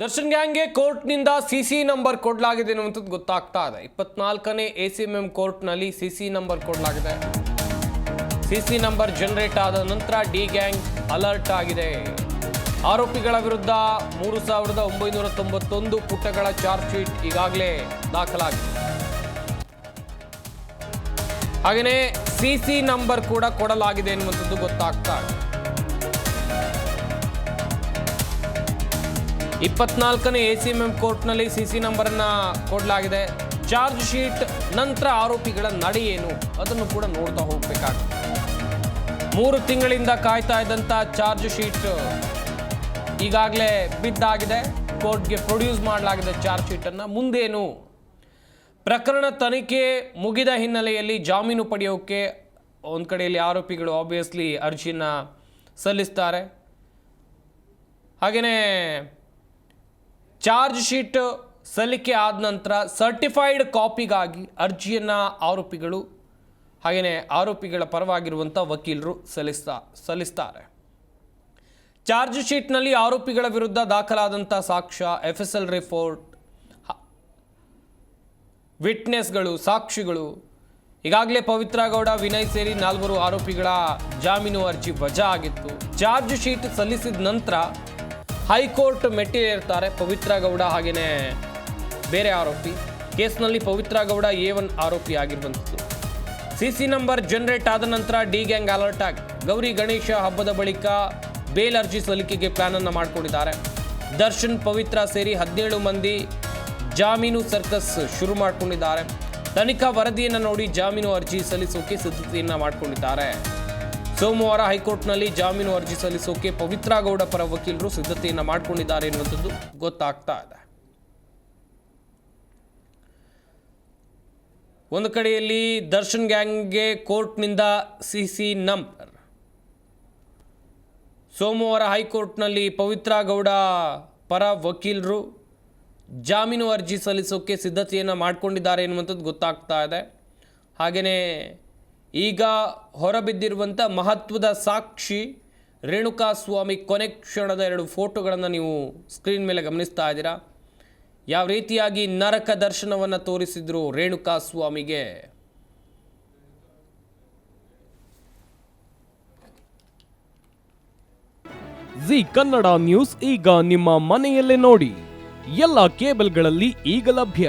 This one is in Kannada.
ದರ್ಶನ್ ಗ್ಯಾಂಗ್ಗೆ ಕೋರ್ಟ್ನಿಂದ ಸಿ ಸಿ ನಂಬರ್ ಕೊಡಲಾಗಿದೆ ಅನ್ನುವಂಥದ್ದು ಗೊತ್ತಾಗ್ತಾ ಇದೆ. ಇಪ್ಪತ್ನಾಲ್ಕನೇ ಎ ಸಿ ಎಂ ಎಂ ಕೋರ್ಟ್ನಲ್ಲಿ ಸಿ ಸಿ ನಂಬರ್ ಕೊಡಲಾಗಿದೆ. ಸಿ ಸಿ ನಂಬರ್ ಜನರೇಟ್ ಆದ ನಂತರ ಡಿ ಗ್ಯಾಂಗ್ ಅಲರ್ಟ್ ಆಗಿದೆ. ಆರೋಪಿಗಳ ವಿರುದ್ಧ ಮೂರು ಸಾವಿರದ ಒಂಬೈನೂರ ತೊಂಬತ್ತೊಂದು ಪುಟಗಳ ಚಾರ್ಜ್ ಶೀಟ್ ಈಗಾಗಲೇ ದಾಖಲಾಗಿದೆ. ಹಾಗೆಯೇ ಸಿ ಸಿ ನಂಬರ್ ಕೂಡ ಕೊಡಲಾಗಿದೆ ಎನ್ನುವಂಥದ್ದು ಗೊತ್ತಾಗ್ತಾ ಇದೆ. ಇಪ್ಪತ್ನಾಲ್ಕನೇ ಎ ಸಿ ಎಂ ಎಂ ಕೋರ್ಟ್ನಲ್ಲಿ ಸಿ ಸಿ ನಂಬರನ್ನು ಕೊಡಲಾಗಿದೆ. ಚಾರ್ಜ್ ಶೀಟ್, ನಂತರ ಆರೋಪಿಗಳ ನಡೆ ಏನು, ಅದನ್ನು ಕೂಡ ನೋಡ್ತಾ ಹೋಗಬೇಕಾಗುತ್ತೆ. ಮೂರು ತಿಂಗಳಿಂದ ಕಾಯ್ತಾ ಇದ್ದಂಥ ಚಾರ್ಜ್ ಶೀಟ್ ಈಗಾಗಲೇ ಬಿದ್ದಾಗಿದೆ. ಕೋರ್ಟ್ಗೆ ಪ್ರೊಡ್ಯೂಸ್ ಮಾಡಲಾಗಿದೆ ಚಾರ್ಜ್ ಶೀಟನ್ನು. ಮುಂದೇನು? ಪ್ರಕರಣ ತನಿಖೆ ಮುಗಿದ ಹಿನ್ನೆಲೆಯಲ್ಲಿ ಜಾಮೀನು ಪಡೆಯೋಕ್ಕೆ ಒಂದು ಕಡೆಯಲ್ಲಿ ಆರೋಪಿಗಳು ಆಬ್ವಿಯಸ್ಲಿ ಅರ್ಜಿನ ಸಲ್ಲಿಸ್ತಾರೆ. ಹಾಗೆಯೇ ಚಾರ್ಜ್ ಶೀಟ್ ಸಲ್ಲಿಕೆ ಆದ ನಂತರ ಸರ್ಟಿಫೈಡ್ ಕಾಪಿಗಾಗಿ ಅರ್ಜಿಯನ್ನು ಆರೋಪಿಗಳು ಹಾಗೆಯೇ ಆರೋಪಿಗಳ ಪರವಾಗಿರುವಂಥ ವಕೀಲರು ಸಲ್ಲಿಸ್ತಾ, ಸಲ್ಲಿಸ್ತಾರೆ. ಚಾರ್ಜ್ ಶೀಟ್ನಲ್ಲಿ ಆರೋಪಿಗಳ ವಿರುದ್ಧ ದಾಖಲಾದಂಥ ಸಾಕ್ಷ್ಯ ಎಫ್ ಎಸ್ ಎಲ್ ರಿಪೋರ್ಟ್ ವಿಟ್ನೆಸ್ಗಳು ಸಾಕ್ಷಿಗಳು, ಈಗಾಗಲೇ ಪವಿತ್ರ ಗೌಡ, ವಿನಯ್ ಸೇರಿ ನಾಲ್ವರು ಆರೋಪಿಗಳ ಜಾಮೀನು ಅರ್ಜಿ ವಜಾ ಆಗಿತ್ತು. ಚಾರ್ಜ್ ಶೀಟ್ ಸಲ್ಲಿಸಿದ ನಂತರ ಹೈಕೋರ್ಟ್ ಮೆಟ್ಟಿಲೇರ್ತಾರೆ ಪವಿತ್ರ ಗೌಡ ಹಾಗೆಯೇ ಬೇರೆ ಆರೋಪಿ. ಕೇಸ್ನಲ್ಲಿ ಪವಿತ್ರ ಗೌಡ ಎ ಒನ್ ಆರೋಪಿ ಆಗಿರುವಂಥದ್ದು. ಸಿ ಸಿ ನಂಬರ್ ಜನರೇಟ್ ಆದ ನಂತರ ಡಿ ಗ್ಯಾಂಗ್ ಅಲರ್ಟ್ ಆಗಿ ಗೌರಿ ಗಣೇಶ ಹಬ್ಬದ ಬಳಿಕ ಬೇಲ್ ಅರ್ಜಿ ಸಲ್ಲಿಕೆಗೆ ಪ್ಲಾನ್ ಅನ್ನು ಮಾಡಿಕೊಂಡಿದ್ದಾರೆ. ದರ್ಶನ್ ಪವಿತ್ರ ಸೇರಿ ಹದಿನೇಳು ಮಂದಿ ಜಾಮೀನು ಸರ್ಕಸ್ ಶುರು ಮಾಡಿಕೊಂಡಿದ್ದಾರೆ. ತನಿಖಾ ವರದಿಯನ್ನು ನೋಡಿ ಜಾಮೀನು ಅರ್ಜಿ ಸಲ್ಲಿಸೋಕೆ ಸಿದ್ಧತೆಯನ್ನು ಮಾಡಿಕೊಂಡಿದ್ದಾರೆ. ಸೋಮವಾರ ಹೈಕೋರ್ಟ್ನಲ್ಲಿ ಜಾಮೀನು ಅರ್ಜಿ ಸಲ್ಲಿಸೋಕೆ ಪವಿತ್ರ ಗೌಡ ಪರ ವಕೀಲರು ಸಿದ್ಧತೆಯನ್ನು ಮಾಡಿಕೊಂಡಿದ್ದಾರೆ ಎನ್ನುವಂಥದ್ದು ಗೊತ್ತಾಗ್ತಾ ಇದೆ. ಒಂದು ಕಡೆಯಲ್ಲಿ ದರ್ಶನ್ ಗ್ಯಾಂಗ್ಗೆ ಕೋರ್ಟ್ನಿಂದ ಸಿ ಸಿ ನಂಬರ್. ಸೋಮವಾರ ಹೈಕೋರ್ಟ್ನಲ್ಲಿ ಪವಿತ್ರ ಗೌಡ ಪರ ವಕೀಲರು ಜಾಮೀನು ಅರ್ಜಿ ಸಲ್ಲಿಸೋಕೆ ಸಿದ್ಧತೆಯನ್ನು ಮಾಡಿಕೊಂಡಿದ್ದಾರೆ ಎನ್ನುವಂಥದ್ದು ಗೊತ್ತಾಗ್ತಾ ಇದೆ. ಹಾಗೆಯೇ ಈಗ ಹೊರಬಿದ್ದಿರುವಂಥ ಮಹತ್ವದ ಸಾಕ್ಷಿ ರೇಣುಕಾ ಸ್ವಾಮಿ ಕೊನೆ ಕ್ಷಣದ ಎರಡು ಫೋಟೋಗಳನ್ನು ನೀವು ಸ್ಕ್ರೀನ್ ಮೇಲೆ ಗಮನಿಸ್ತಾ ಇದ್ದೀರಾ? ಯಾವ ರೀತಿಯಾಗಿ ನರಕ ದರ್ಶನವನ್ನು ತೋರಿಸಿದ್ರು ರೇಣುಕಾ ಸ್ವಾಮಿಗೆ ಜಿ ಕನ್ನಡ ನ್ಯೂಸ್ ಈಗ ನಿಮ್ಮ ಮನೆಯಲ್ಲೇ ನೋಡಿ. ಎಲ್ಲ ಕೇಬಲ್ಗಳಲ್ಲಿ ಈಗ ಲಭ್ಯ.